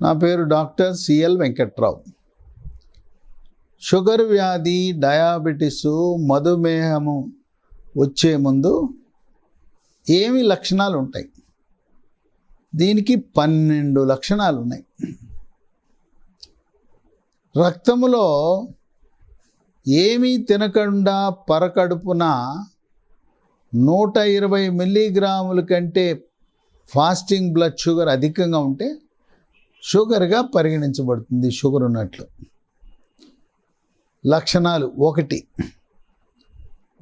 నా పేరు doctor C L Venkatrao. Sugar వ్యాధి డయాబెటీసు మధుమేహము వచ్చే ముందు ఏమి లక్షణాలు ఉంటాయి దీనికి పన్నెండు లక్షణాలు ఉన్నాయి రక్తములో ఏమీ తినకుండా పరకడుపున నూట ఇరవై మిల్లీగ్రాముల కంటే ఫాస్టింగ్ బ్లడ్ షుగర్ అధికంగా ఉంటే షుగర్గా పరిగణించబడుతుంది షుగర్ ఉన్నట్లు. లక్షణాలు ఒకటి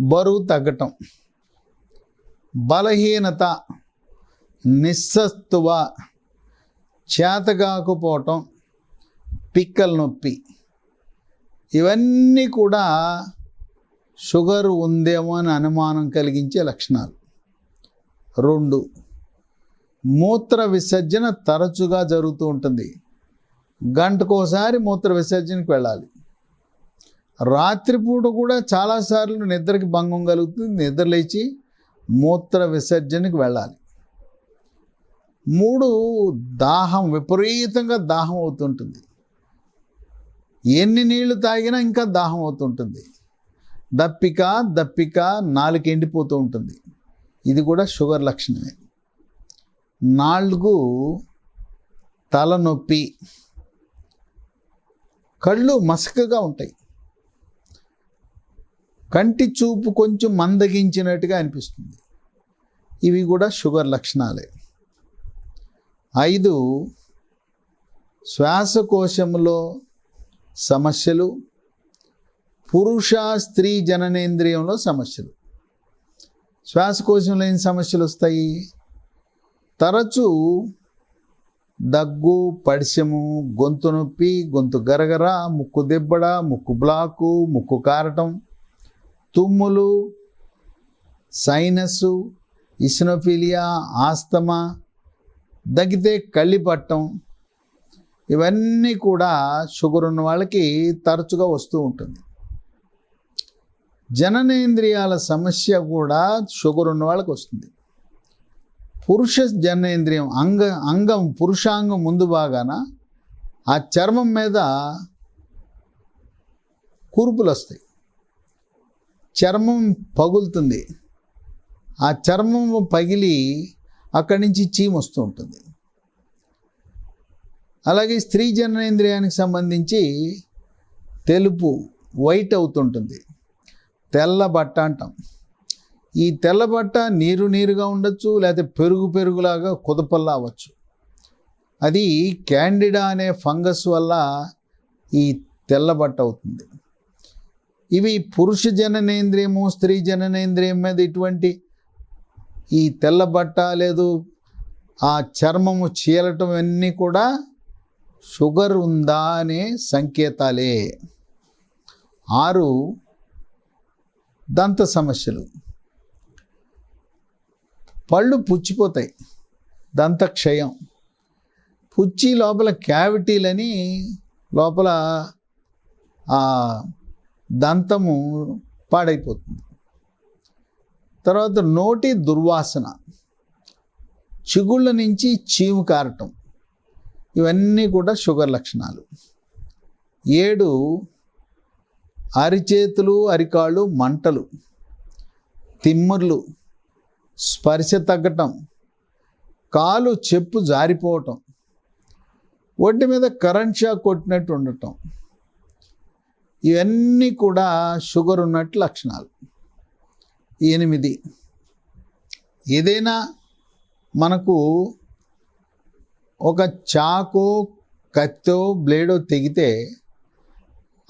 బరువు తగ్గటం. బలహీనత నిస్సత్తువ చేతగాకపోవటం పిక్కల నొప్పి. ఇవన్నీ కూడా షుగర్ ఉందేమో అని అనుమానం కలిగించే లక్షణాలు. రెండు మూత్ర విసర్జన తరచుగా జరుగుతూ ఉంటుంది. గంటకోసారి మూత్ర విసర్జనకి వెళ్ళాలి. రాత్రిపూట కూడా చాలాసార్లు నిద్రకి భంగం కలుగుతుంది. నిద్ర లేచి మూత్ర విసర్జనకి వెళ్ళాలి. మూడు దాహం విపరీతంగా దాహం అవుతుంటుంది. ఎన్ని నీళ్ళు తాగినా ఇంకా దాహం అవుతుంటుంది. దప్పిక దప్పిక నాలుక ఎండిపోతూ ఉంటుంది. ఇది కూడా షుగర్ లక్షణమే. నాలుగు తలనొప్పి. కళ్ళు మసకగా ఉంటాయి. కంటి చూపు కొంచెం మందగించినట్టుగా అనిపిస్తుంది. ఇవి కూడా షుగర్ లక్షణాలే. ఐదు శ్వాసకోశంలో సమస్యలు. పురుష స్త్రీ జననేంద్రియంలో సమస్యలు. శ్వాసకోశంలో ఏం సమస్యలు వస్తాయి? తరచూ దగ్గు పడిశము గొంతు నొప్పి గొంతు గరగర ముక్కు దెబ్బడ ముక్కు బ్లాకు ముక్కు కారటం తుమ్ములు సైనస్సు ఇసినోఫీలియా ఆస్తమా దగ్గితే కళ్ళి పట్టం ఇవన్నీ కూడా షుగర్ ఉన్న వాళ్ళకి తరచుగా వస్తూ ఉంటుంది. జననేంద్రియాల సమస్య కూడా షుగర్ ఉన్న వాళ్ళకి వస్తుంది. పురుష జననేంద్రియం అంగ అంగం పురుషాంగం ముందు భాగాన ఆ చర్మం మీద కూర్పులు వస్తాయి. చర్మం పగులుతుంది. ఆ చర్మం పగిలి అక్కడి నుంచి చీమ వస్తూ ఉంటుంది. అలాగే స్త్రీ జననేంద్రియానికి సంబంధించి తెలుపు వైట్ అవుతుంటుంది. తెల్ల బట్ట అంటాం. ఈ తెల్ల బట్ట నీరు నీరుగా ఉండొచ్చు లేకపోతే పెరుగు పెరుగులాగా కుదపల్లా అవ్వచ్చు. అది క్యాండిడా అనే ఫంగస్ వల్ల ఈ తెల్ల బట్ట అవుతుంది. ఇవి పురుష జననేంద్రియము స్త్రీ జననేంద్రియం మీద ఇటువంటి ఈ తెల్ల బట్ట లేదు ఆ చర్మము చీలటం అన్నీ కూడా షుగర్ ఉందా అనే సంకేతాలే. ఆరు దంత సమస్యలు. పళ్ళు పుచ్చిపోతాయి. దంతక్షయం. పుచ్చి లోపల క్యావిటీలని లోపల ఆ దంతము పాడైపోతుంది. తర్వాత నోటి దుర్వాసన. చిగుళ్ళ నుంచి చీము కారటం. ఇవన్నీ కూడా షుగర్ లక్షణాలు. ఏడు అరిచేతులు అరికాళ్ళు మంటలు. తిమ్ముర్లు. స్పర్శ తగ్గటం కాలు చెప్పు జారిపోవటం ఒంటి మీద కరెంట్ షాక్ కొట్టినట్టు ఉండటం ఇవన్నీ కూడా షుగర్ ఉన్నట్టు లక్షణాలు. ఎనిమిది ఏదైనా మనకు ఒక చాకో కత్తో బ్లేడో తెగితే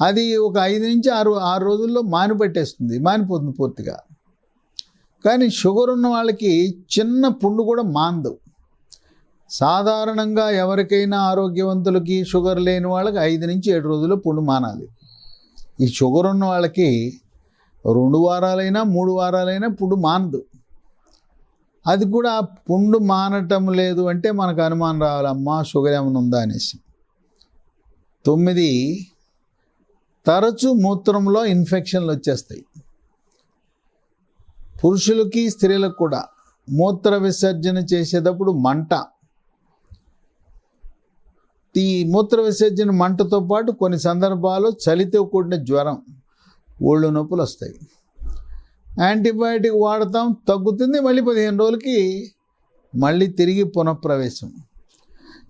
అది ఒక ఐదు నుంచి ఆరు ఆరు రోజుల్లో మానిపెట్టేస్తుంది మానిపోతుంది పూర్తిగా. కానీ షుగర్ ఉన్న వాళ్ళకి చిన్న పుండు కూడా మాందు. సాధారణంగా ఎవరికైనా ఆరోగ్యవంతులకి షుగర్ లేని వాళ్ళకి ఐదు నుంచి ఏడు రోజులు పుండు మానాలి. ఈ షుగర్ ఉన్న వాళ్ళకి రెండు వారాలైనా మూడు వారాలైనా పుండు మానదు అది కూడా పుండు మానటం లేదు అంటే మనకు అనుమానం రావాలమ్మా షుగర్ ఏమైనా ఉందా? అనేసి. తొమ్మిది తరచు మూత్రంలో ఇన్ఫెక్షన్లు వచ్చేస్తాయి. పురుషులకి స్త్రీలకు కూడా మూత్ర విసర్జన చేసేటప్పుడు మంట. ఈ మూత్ర విసర్జన మంటతో పాటు కొన్ని సందర్భాలు చలితో కూడిన జ్వరం ఒళ్ళు నొప్పులు వస్తాయి. యాంటీబయాటిక్ వాడతాం తగ్గుతుంది మళ్ళీ పదిహేను రోజులకి మళ్ళీ తిరిగి పునఃప్రవేశం.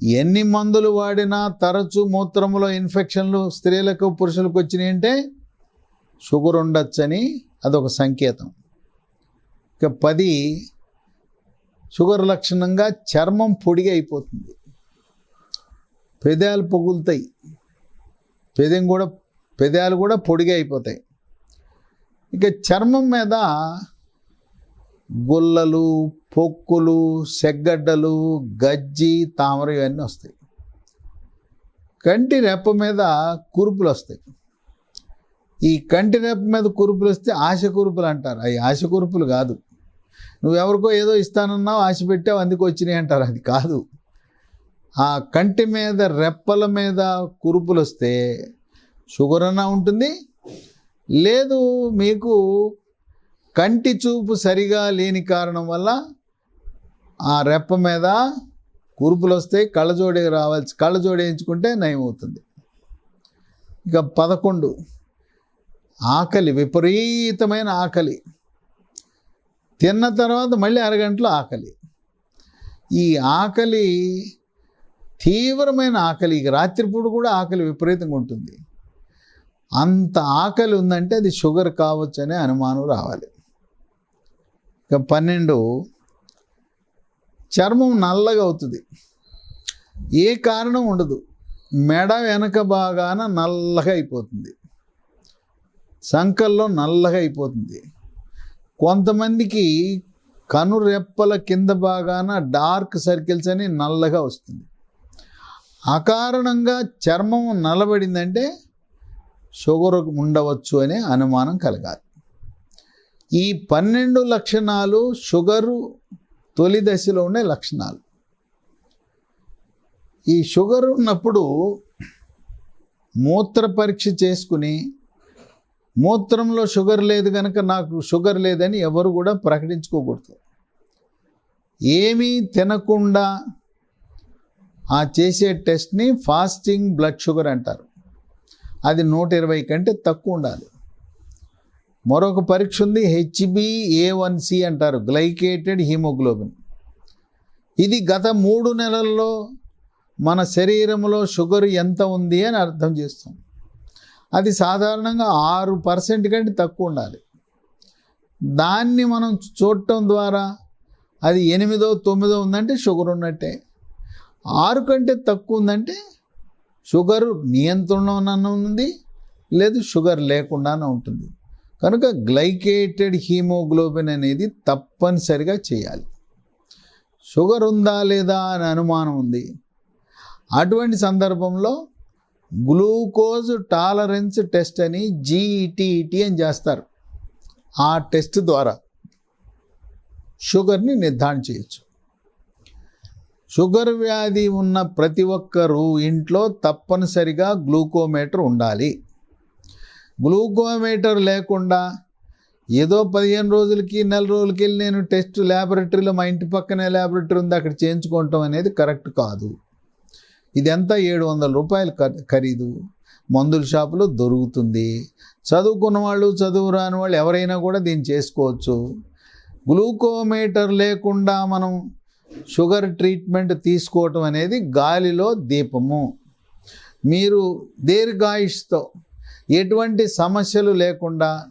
ఎన్ని మందులు వాడినా తరచూ మూత్రంలో ఇన్ఫెక్షన్లు స్త్రీలకు పురుషులకు వచ్చినాయంటే షుగర్ ఉండొచ్చని అదొక సంకేతం. ఇక పది షుగర్ లక్షణంగా చర్మం పొడిగా అయిపోతుంది. పెదాలు పొగులుతాయి. పెదం కూడా పెదాలు కూడా పొడిగా అయిపోతాయి. ఇక చర్మం మీద గుల్లలు పొక్కులు సెగ్గడ్డలు గజ్జి తామర ఇవన్నీ వస్తాయి. కంటి రెప్ప మీద కురుపులు వస్తాయి. ఈ కంటి రెప్ప మీద కురుపులు వస్తే ఆశ కురుపులు అంటారు. అవి ఆశ కురుపులు కాదు. నువ్వెవరికో ఏదో ఇస్తానన్నావు ఆశ పెట్టావు అందుకు వచ్చినాయి అంటారు. అది కాదు. ఆ కంటి మీద రెప్పల మీద కురుపులు వస్తే షుగర్ అన్నా ఉంటుంది. లేదు మీకు కంటి చూపు సరిగా లేని కారణం వల్ల ఆ రెప్ప మీద కురుపులు వస్తే కళ్ళజోడి రావాల్సి కళ్ళజోడి వేయించుకుంటే నయం అవుతుంది. ఇక పదకొండు. ఆకలి విపరీతమైన ఆకలి. తిన్న తర్వాత మళ్ళీ అరగంటలో ఆకలి. ఈ ఆకలి తీవ్రమైన ఆకలి ఇక రాత్రిపూట కూడా ఆకలి విపరీతంగా ఉంటుంది. అంత ఆకలి ఉందంటే అది షుగర్ కావచ్చు అనే అనుమానం రావాలి. ఇక పన్నెండు చర్మం నల్లగా అవుతుంది. ఏ కారణం ఉండదు. మెడ వెనక బాగాన నల్లగా అయిపోతుంది. సంకల్లో నల్లగా అయిపోతుంది. కొంతమందికి కనురెప్పల కింద భాగాన డార్క్ సర్కిల్స్ అని నల్లగా వస్తుంది. అకారణంగా చర్మం నలబడిందంటే షుగర్ ఉండవచ్చు అనే అనుమానం కలగాలి. ఈ పన్నెండు లక్షణాలు షుగరు తొలి దశలో ఉండే లక్షణాలు. ఈ షుగర్ ఉన్నప్పుడు మూత్ర పరీక్ష చేసుకుని మూత్రంలో షుగర్ లేదు కనుక నాకు షుగర్ లేదని ఎవరు కూడా ప్రకటించుకోకూడదు. ఏమీ తినకుండా ఆ చేసే టెస్ట్ని ఫాస్టింగ్ బ్లడ్ షుగర్ అంటారు. అది నూట ఇరవై కంటే తక్కువ ఉండాలి. మరొక పరీక్ష ఉంది H B A one C అంటారు గ్లైకేటెడ్ హీమోగ్లోబిన్. ఇది గత మూడు నెలల్లో మన శరీరంలో షుగర్ ఎంత ఉంది అని అర్థం చేస్తుంది. అది సాధారణంగా ఆరు పర్సెంట్ కంటే తక్కువ ఉండాలి. దాన్ని మనం చూడటం ద్వారా అది ఎనిమిదో తొమ్మిదో ఉందంటే షుగర్ ఉన్నట్టే. ఆరు కంటే తక్కువ ఉందంటే షుగర్ నియంత్రణలో ఉంది లేదు షుగర్ లేకుండానే ఉంటుంది. కనుక గ్లైకేటెడ్ హీమోగ్లోబిన్ అనేది తప్పనిసరిగా చేయాలి. షుగర్ ఉందా లేదా అని అనుమానం ఉంది. అటువంటి సందర్భంలో గ్లూకోజ్ టాలరెన్స్ టెస్ట్ అని జీఈటీఈటీ అని చేస్తారు. ఆ టెస్ట్ ద్వారా షుగర్ని నిర్ధారణ చేయొచ్చు. షుగర్ వ్యాధి ఉన్న ప్రతి ఒక్కరూ ఇంట్లో తప్పనిసరిగా గ్లూకోమీటర్ ఉండాలి. గ్లూకోమీటర్ లేకుండా ఏదో పదిహేను రోజులకి నెల రోజులకి వెళ్ళి నేను టెస్ట్ ల్యాబొరేటరీలో మా ఇంటి పక్కనే ల్యాబొరేటరీ ఉంది అక్కడ చేయించుకోవటం అనేది కరెక్ట్ కాదు. ఇదంతా ఏడు వందల రూపాయలు ఖరీదు? మందుల షాపులో దొరుకుతుంది. చదువుకున్న వాళ్ళు చదువు రాని వాళ్ళు ఎవరైనా కూడా దీన్ని చేసుకోవచ్చు. గ్లూకోమీటర్ లేకుండా మనం షుగర్ ట్రీట్మెంట్ తీసుకోవటం అనేది గాలిలో దీపము. మీరు దీర్ఘాయుష్తో ఎటువంటి సమస్యలు లేకుండా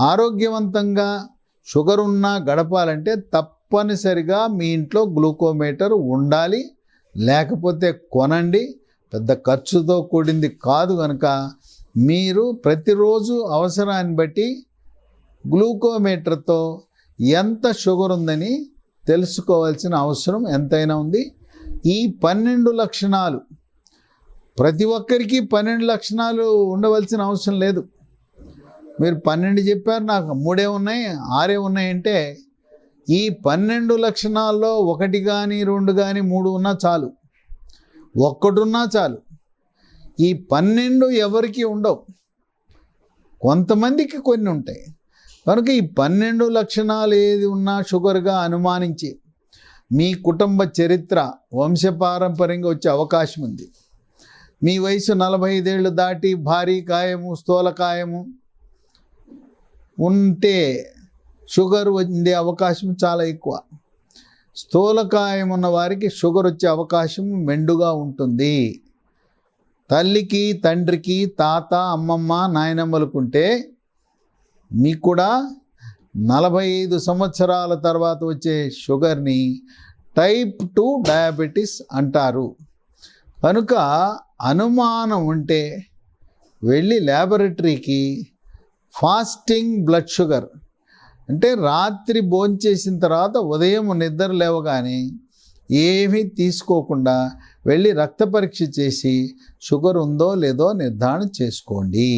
ఆరోగ్యవంతంగా షుగర్ ఉన్నా గడపాలంటే తప్పనిసరిగా మీ ఇంట్లో గ్లూకోమీటర్ ఉండాలి. లేకపోతే కొనండి పెద్ద ఖర్చుతో కూడింది కాదు కనుక మీరు ప్రతిరోజు అవసరాన్ని బట్టి గ్లూకోమీటర్తో ఎంత షుగర్ ఉందని తెలుసుకోవాల్సిన అవసరం ఎంతైనా ఉంది. ఈ పన్నెండు లక్షణాలు ప్రతి ఒక్కరికి పన్నెండు లక్షణాలు ఉండవలసిన అవసరం లేదు. మీరు పన్నెండు చెప్పారు నాకు మూడే ఉన్నాయి ఆరే ఉన్నాయంటే ఈ పన్నెండు లక్షణాల్లో ఒకటి కానీ రెండు కానీ మూడు ఉన్నా చాలు. ఒక్కటున్నా చాలు. ఈ పన్నెండు ఎవరికి ఉండవు? కొంతమందికి కొన్ని ఉంటాయి. కనుక ఈ పన్నెండు లక్షణాలు ఏది ఉన్నా షుగర్గా అనుమానించి మీ కుటుంబ చరిత్ర వంశపారంపర్యంగా వచ్చే అవకాశం ఉంది. మీ వయసు నలభై ఐదేళ్ళు దాటి భారీ కాయము స్థూలకాయము ఉంటే షుగర్ ఉండే అవకాశం చాలా ఎక్కువ. స్థూలకాయం ఉన్న వారికి షుగర్ వచ్చే అవకాశం మెండుగా ఉంటుంది. తల్లికి తండ్రికి తాత అమ్మమ్మ నాయనమ్మలకుంటే మీకు కూడా నలభై ఐదు సంవత్సరాల తర్వాత వచ్చే షుగర్ని టైప్ టూ డయాబెటీస్ అంటారు. కనుక అనుమానం ఉంటే వెళ్ళి ల్యాబొరేటరీకి ఫాస్టింగ్ బ్లడ్ షుగర్ అంటే రాత్రి భోంచేసిన తర్వాత ఉదయం నిద్ర లేవగానే ఏమీ తీసుకోకుండా వెళ్ళి రక్త పరీక్ష చేసి షుగర్ ఉందో లేదో నిర్ధారణ చేసుకోండి.